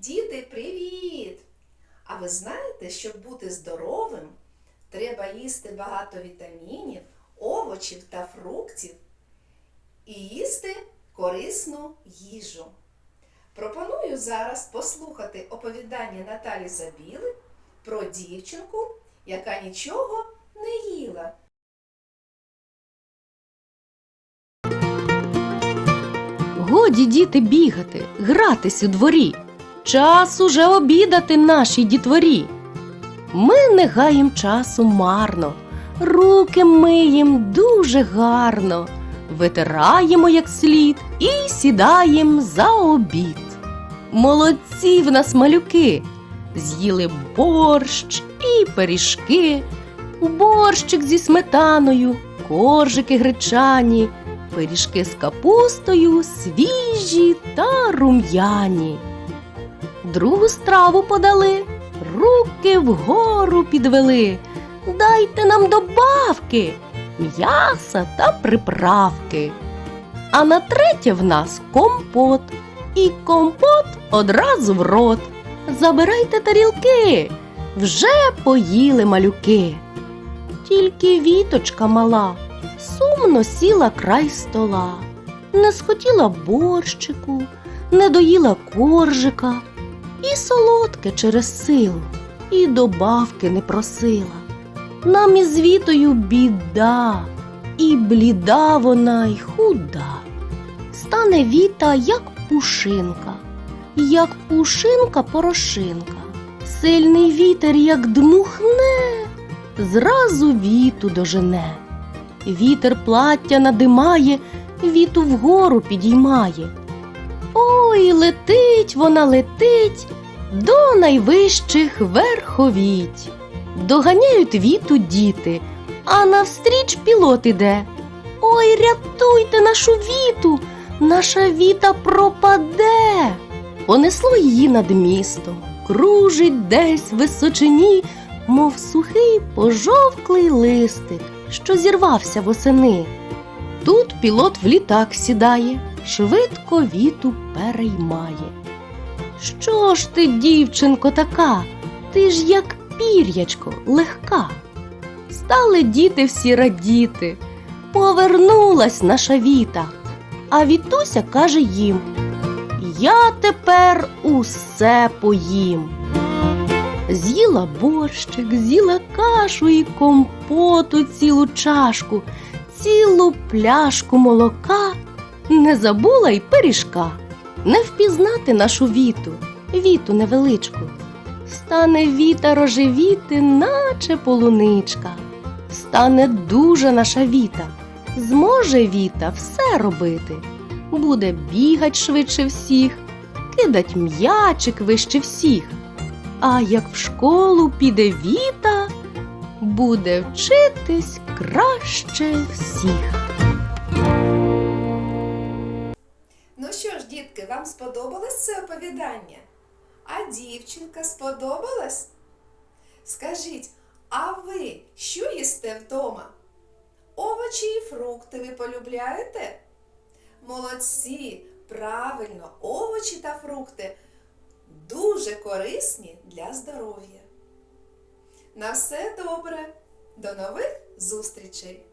Діти, привіт! А ви знаєте, щоб бути здоровим, треба їсти багато вітамінів, овочів та фруктів і їсти корисну їжу. Пропоную зараз послухати оповідання Наталі Забіли про дівчинку, яка нічого не їла. Годі діти бігати, гратись у дворі. Час уже обідати нашій дітворі. Ми не гаєм часу марно, руки миєм дуже гарно, витираємо як слід і сідаєм за обід. Молодці в нас малюки, з'їли борщ і пиріжки, борщик зі сметаною, коржики гречані, пиріжки з капустою, свіжі та рум'яні. Другу страву подали, руки вгору підвели. Дайте нам добавки, м'яса та приправки. А на третє в нас компот. І компот одразу в рот. Забирайте тарілки, вже поїли малюки. Тільки віточка мала сумно сіла край стола, не схотіла борщику, не доїла коржика, і солодке через силу, і добавки не просила. Нам із вітою біда, і бліда вона й худа. Стане віта, як пушинка, як пушинка порошинка. Сильний вітер, як дмухне, зразу віту дожене. Вітер плаття надимає, віту вгору підіймає. Ой, летить вона летить до найвищих верховіть. Доганяють віту діти, а навстріч пілот іде. Ой, рятуйте нашу віту, наша віта пропаде. Понесло її над містом, кружить десь в височині, мов сухий пожовклий листик, що зірвався восени. Тут пілот в літак сідає, швидко віту переймає. Що ж ти, дівчинко, така? Ти ж як пір'ячко легка. Стали діти всі радіти. Повернулась наша віта. А Вітуся каже їм: Я тепер усе поїм. З'їла борщик, з'їла кашу і компоту цілу чашку, цілу пляшку молока, не забула й пиріжка. Не впізнати нашу віту, віту невеличку. Стане віта рожевіти, наче полуничка. Стане дуже наша віта, зможе віта все робити. Буде бігать швидше всіх, кидать м'ячик вище всіх. А як в школу піде Віта, буде вчитись краще всіх. Вам сподобалось це оповідання? А дівчинка сподобалась? Скажіть, а ви що їсте вдома? Овочі і фрукти ви полюбляєте? Молодці! Правильно, овочі та фрукти дуже корисні для здоров'я. На все добре! До нових зустрічей!